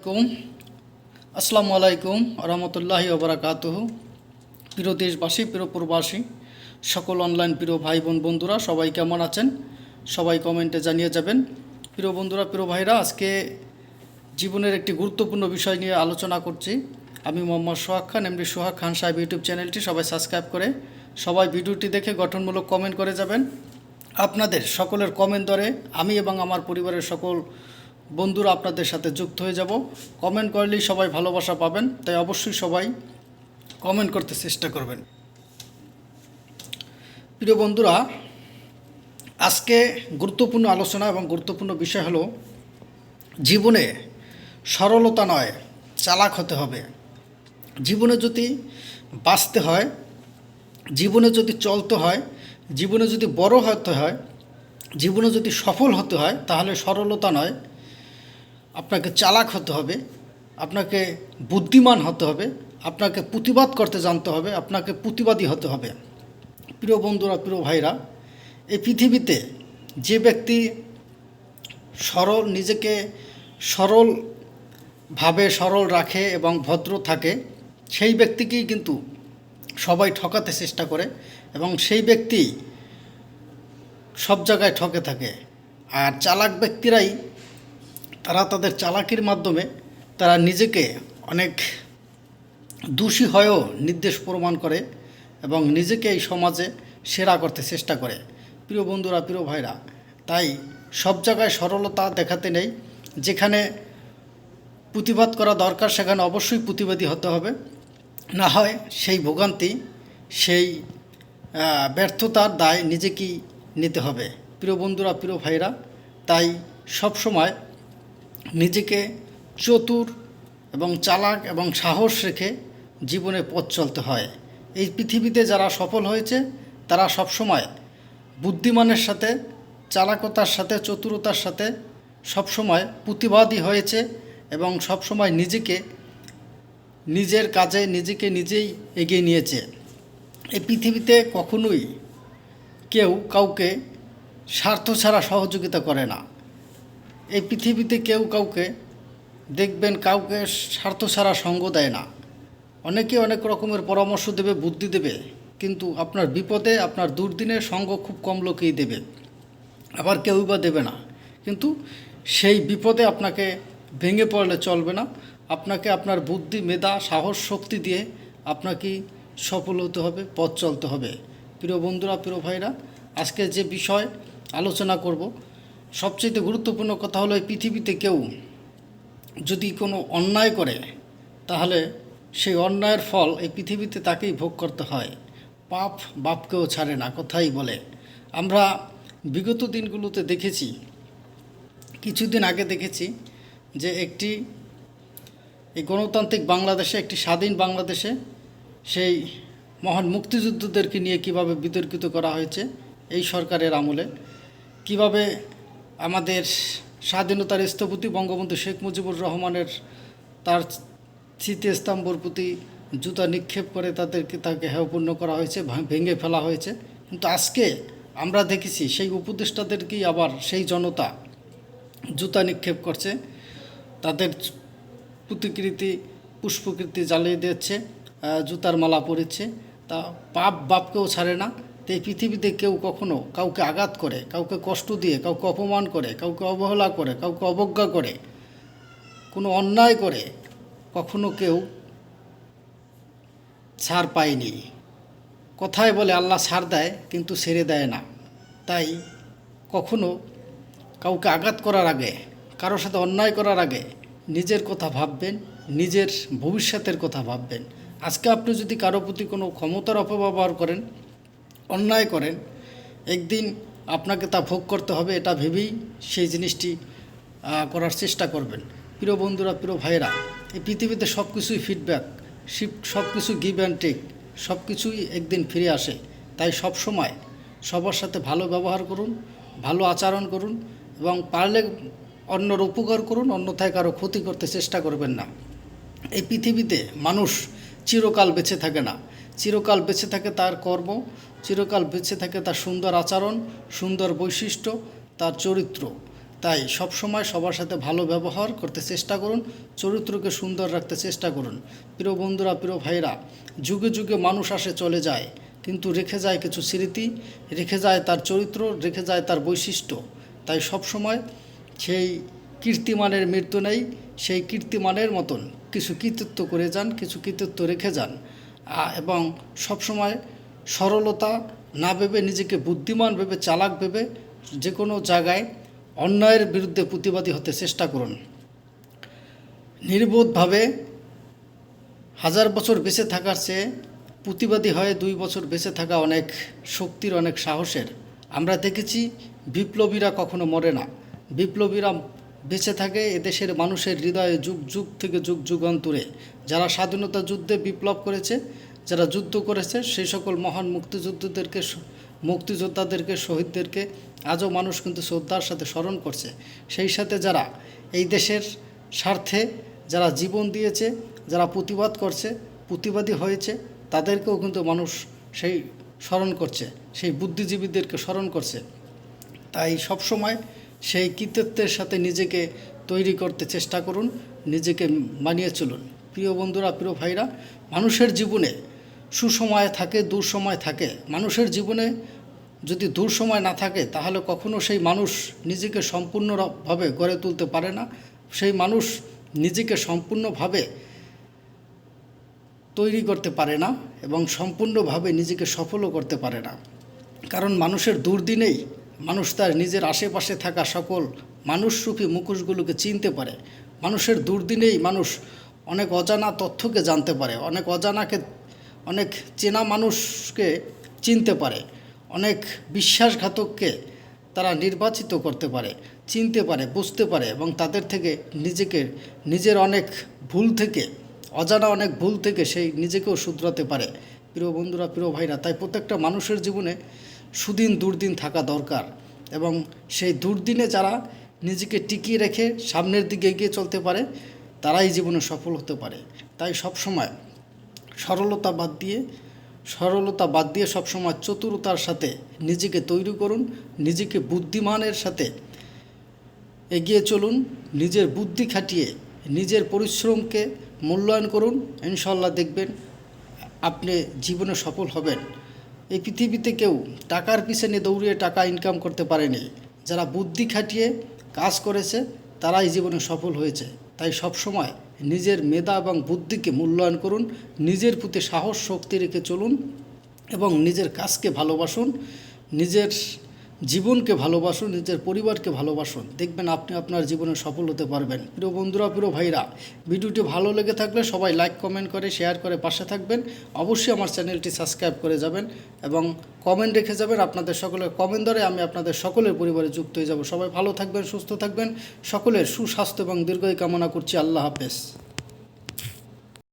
আলাইকুম। আসসালামু আলাইকুম রহমতুল্লাহি ওবরাকাতুহ প্রিয় দেশবাসী, প্রিয় প্রবাসী, সকল অনলাইন প্রিয় ভাই বোন বন্ধুরা, সবাই কেমন আছেন? সবাই কমেন্টে জানিয়ে যাবেন। প্রিয় বন্ধুরা, প্রিয় ভাইরা, আজকে জীবনের একটি গুরুত্বপূর্ণ বিষয় নিয়ে আলোচনা করছি। আমি মোহাম্মদ সোহাগ খান এমডি সোহাগ খান সাহেব ইউটিউব চ্যানেলটি সবাই সাবস্ক্রাইব করে সবাই ভিডিওটি দেখে গঠনমূলক কমেন্ট করে যাবেন। আপনাদের সকলের কমেন্ট ধরে আমি এবং আমার পরিবারের সকল বন্ধুরা, আপনাদের সাথে যুক্ত হয়ে যাব। কমেন্ট করলেই সবাই ভালোবাসা পাবেন, তাই অবশ্যই সবাই কমেন্ট করতে চেষ্টা করবেন। প্রিয় বন্ধুরা, আজকে গুরুত্বপূর্ণ আলোচনা এবং গুরুত্বপূর্ণ বিষয় হলো, জীবনে সরলতা নয়, চালাক হতে হবে। জীবনে যদি বাঁচতে হয়, জীবনে যদি চলতে হয়, জীবনে যদি বড় হতে হয়, জীবনে যদি সফল হতে হয়, তাহলে সরলতা নয় আপনাকে চালাক হতে হবে, আপনাকে বুদ্ধিমান হতে হবে, আপনাকে প্রতিবাদ করতে জানতে হবে, আপনাকে প্রতিবাদী হতে হবে। প্রিয় বন্ধুরা, প্রিয় ভাইরা, এই পৃথিবীতে যে ব্যক্তি সরল, নিজেকে সরল ভাবে সরল রাখে এবং ভদ্র থাকে, সেই ব্যক্তিকেই কিন্তু সবাই ঠকাতে চেষ্টা করে এবং সেই ব্যক্তি সব জায়গায় ঠকে থাকে। আর চালাক ব্যক্তিরাই তারা তাদের চালাকির মাধ্যমে তারা নিজেকে অনেক দোষী হয়েও নির্দেশ প্রমাণ করে এবং নিজেকে এই সমাজে সেরা করতে চেষ্টা করে। প্রিয় বন্ধুরা, প্রিয় ভাইরা, তাই সব জায়গায় সরলতা দেখাতে নেই। যেখানে প্রতিবাদ করা দরকার, সেখানে অবশ্যই প্রতিবাদী হতে হবে। না হয় সেই ভোগান্তি, সেই ব্যর্থতার দায় নিজেকেই নিতে হবে। প্রিয় বন্ধুরা, প্রিয় ভাইরা, তাই সব সময় নিজেকে চতুর এবং চালাক এবং সাহস রেখে জীবনে পথ চলতে হয়। এই পৃথিবীতে যারা সফল হয়েছে, তারা সবসময় বুদ্ধিমানের সাথে, চালাকতার সাথে, চতুরতার সাথে সবসময় প্রতিবাদী হয়েছে এবং সবসময় নিজেকে, নিজের কাজে নিজেকে নিজেই এগিয়ে নিয়েছে। এই পৃথিবীতে কখনোই কেউ কাউকে স্বার্থ ছাড়া সহযোগিতা করে না। এই পৃথিবীতে কেউ কাউকে দেখবেন, কাউকে স্বার্থ ছাড়া সঙ্গ দেয় না। অনেকে অনেক রকমের পরামর্শ দেবে, বুদ্ধি দেবে, কিন্তু আপনার বিপদে, আপনার দুর্দিনে সঙ্গ খুব কম লোকেই দেবে। আবার কেউই বা দেবে না। কিন্তু সেই বিপদে আপনাকে ভেঙে পড়লে চলবে না। আপনাকে আপনার বুদ্ধি, মেধা, সাহস, শক্তি দিয়ে আপনাকে সফল হতে হবে, পথ চলতে হবে। প্রিয় বন্ধুরা, প্রিয় ভাইরা, আজকে যে বিষয় আলোচনা করব সবচেয়ে গুরুত্বপূর্ণ কথা হলো এই পৃথিবীতে কেউ যদি কোনো অন্যায় করে, তাহলে সেই অন্যায়ের ফল এই পৃথিবীতে তাকেই ভোগ করতে হয়। পাপ বাপকেও ছাড়ে না, কথাই বলে। আমরা বিগত দিনগুলোতে দেখেছি, কিছুদিন আগে দেখেছি যে একটি, এই গণতান্ত্রিক বাংলাদেশে, একটি স্বাধীন বাংলাদেশে সেই মহান মুক্তিযুদ্ধদেরকে নিয়ে কীভাবে বিতর্কিত করা হয়েছে, এই সরকারের আমলে কীভাবে আমাদের স্বাধীনতার স্থপতি বঙ্গবন্ধু শেখ মুজিবুর রহমানের তার স্মৃতিস্তম্ভর প্রতি জুতা নিক্ষেপ করে তাদেরকে তাকে হেয়পূর্ণ করা হয়েছে, ভেঙে ফেলা হয়েছে। কিন্তু আজকে আমরা দেখেছি সেই উপদেষ্টাদেরকেই আবার সেই জনতা জুতা নিক্ষেপ করছে। তাদের প্রতিকৃতি, পুষ্পকৃতি জ্বালিয়ে দিচ্ছে জুতার মালা পরেছে। তা পাপ বাপকেও ছাড়ে না। এই পৃথিবীতে কেউ কখনো কাউকে আঘাত করে, কাউকে কষ্ট দিয়ে, কাউকে অপমান করে, কাউকে অবহেলা করে, কাউকে অবজ্ঞা করে, কোনো অন্যায় করে কখনো কেউ ছাড় পায়নি। কথায় বলে আল্লাহ ছাড় দেয় কিন্তু ছেড়ে দেয় না। তাই কখনো কাউকে আঘাত করার আগে, কারোর সাথে অন্যায় করার আগে নিজের কথা ভাববেন, নিজের ভবিষ্যতের কথা ভাববেন। আজকে আপনি যদি কারও প্রতি কোনো ক্ষমতার অপব্যবহার করেন অন্যায় করেন, একদিন আপনাকে তা ভোগ করতে হবে, এটা ভেবেই সেই জিনিসটি করার চেষ্টা করবেন। প্রিয় বন্ধুরা, প্রিয় ভাইরা এই পৃথিবীতে সব কিছুই ফিডব্যাক সব কিছু গিভ অ্যান্ড টেক সব কিছুই একদিন ফিরে আসে। তাই সব সময় সবার সাথে ভালো ব্যবহার করুন, ভালো আচরণ করুন এবং পারলে অন্যর উপকার করুন, অন্যথায় কারও ক্ষতি করতে চেষ্টা করবেন না। এই পৃথিবীতে মানুষ চিরকাল বেঁচে থাকে না। চিরকাল বেঁচে থাকে তার কর্ম, চিরকাল বেঁচে থাকে তার সুন্দর আচরণ, সুন্দর বৈশিষ্ট্য, তার চরিত্র। তাই সবসময় সবার সাথে ভালো ব্যবহার করতে চেষ্টা করুন, চরিত্রকে সুন্দর রাখতে চেষ্টা করুন। প্রিয় বন্ধুরা, প্রিয় ভাইরা যুগে যুগে মানুষ আসে চলে যায়, কিন্তু রেখে যায় কিছু স্মৃতি, রেখে যায় তার চরিত্র, রেখে যায় তার বৈশিষ্ট্য। তাই সবসময় সেই কীর্তিমানের মৃত্যু নেই, সেই কীর্তিমানের মতন কিছু কৃতিত্ব করে যান, কিছু কৃতিত্ব রেখে যান। এবং সবসময় সরলতা না ভেবে নিজেকে বুদ্ধিমান ভেবে চালাক ভেবে যে কোনো জায়গায় অন্যায়ের বিরুদ্ধে প্রতিবাদী হতে চেষ্টা করুন। নির্বোধভাবে হাজার বছর বেঁচে থাকার চেয়ে প্রতিবাদী হয়ে দুই বছর বেঁচে থাকা অনেক শক্তির, অনেক সাহসের। আমরা দেখেছি বিপ্লবীরা কখনো মরে না। বিপ্লবীরা বেঁচে থাকে এদেশের মানুষের হৃদয়ে যুগ যুগ থেকে যুগ যুগান্তরে যারা স্বাধীনতা যুদ্ধে বিপ্লব করেছে, যারা যুদ্ধ করেছে, সেই সকল মহান মুক্তিযুদ্ধদেরকে মুক্তিযোদ্ধাদেরকে, শহীদদেরকে আজও মানুষ কিন্তু শ্রদ্ধার সাথে স্মরণ করছে। সেই সাথে যারা এই দেশের স্বার্থে যারা জীবন দিয়েছে, যারা প্রতিবাদ করছে, প্রতিবাদী হয়েছে, তাদেরকেও কিন্তু মানুষ সেই স্মরণ করছে, সেই বুদ্ধিজীবীদেরকে স্মরণ করছে। তাই সবসময় সেই কৃতিত্বের সাথে নিজেকে তৈরি করতে চেষ্টা করুন, নিজেকে মানিয়ে চলুন। প্রিয় বন্ধুরা, প্রিয় ভাইরা, মানুষের জীবনে সুসময় থাকে, দুঃসময় থাকে। মানুষের জীবনে যদি দুঃসময় না থাকে, তাহলে কখনো সেই মানুষ নিজেকে সম্পূর্ণভাবে গড়ে তুলতে পারে না। সেই মানুষ নিজেকে সম্পূর্ণভাবে তৈরি করতে পারে না এবং সম্পূর্ণভাবে নিজেকে সফলও করতে পারে না। কারণ মানুষের দুর্দিনেই মানুষ তার নিজের আশেপাশে থাকা সকল মানুষ মানুষরূপী মুখোশগুলোকে চিনতে পারে। মানুষের দুর্দিনেই মানুষ অনেক অজানা তথ্যকে জানতে পারে, অনেক অজানাকে, অনেক চেনা মানুষকে চিনতে পারে, অনেক বিশ্বাসঘাতককে তারা নির্বাচিত করতে পারে, চিনতে পারে, বুঝতে পারে এবং তাদের থেকে নিজেকে, নিজের অনেক ভুল থেকে, অজানা অনেক ভুল থেকে সেই নিজেকেও শুধরাতে পারে। প্রিয় বন্ধুরা, প্রিয় ভাইরা, তাই প্রত্যেকটা মানুষের জীবনে সুদিন দুর্দিন থাকা দরকার এবং সেই দুর্দিনে যারা নিজেকে টিকিয়ে রেখে সামনের দিকে এগিয়ে চলতে পারে, তারাই জীবনে সফল হতে পারে। তাই সবসময় সরলতা বাদ দিয়ে, সরলতা বাদ দিয়ে সবসময় চতুরতার সাথে নিজেকে তৈরি করুন, নিজেকে বুদ্ধিমানের সাথে এগিয়ে চলুন, নিজের বুদ্ধি খাটিয়ে নিজের পরিশ্রমকে মূল্যায়ন করুন। ইনশাল্লাহ দেখবেন আপনি জীবনে সফল হবেন। এই পৃথিবীতে কেউ টাকার পিছনে দৌড়িয়ে টাকা ইনকাম করতে পারেনি। যারা বুদ্ধি খাটিয়ে কাজ করেছে, তারাই জীবনে সফল হয়েছে। তাই সবসময় নিজের মেধা এবং বুদ্ধিকে মূল্যায়ন করুন, নিজের প্রতি সাহস, শক্তি রেখে চলুন এবং নিজের কাজকে ভালোবাসুন, নিজের জীবনকে ভালোবাসুন, নিজের পরিবারকে ভালোবাসুন। দেখবেন আপনি আপনার জীবনে সফল হতে পারবেন। প্রিয় বন্ধুরা, প্রিয় ভাইরা, ভিডিওটি ভালো লেগে থাকলে সবাই লাইক, কমেন্ট করে, শেয়ার করে পাশে থাকবেন। অবশ্যই আমার চ্যানেলটি সাবস্ক্রাইব করে যাবেন এবং কমেন্ট রেখে যাবেন আপনাদের সকলের কমেন্ট ধরে আমি আপনাদের সকলের পরিবারে যুক্ত হয়ে যাব। সবাই ভালো থাকবেন, সুস্থ থাকবেন। সকলের সুস্বাস্থ্য এবং দীর্ঘই কামনা করছি। আল্লাহ হাফেজ।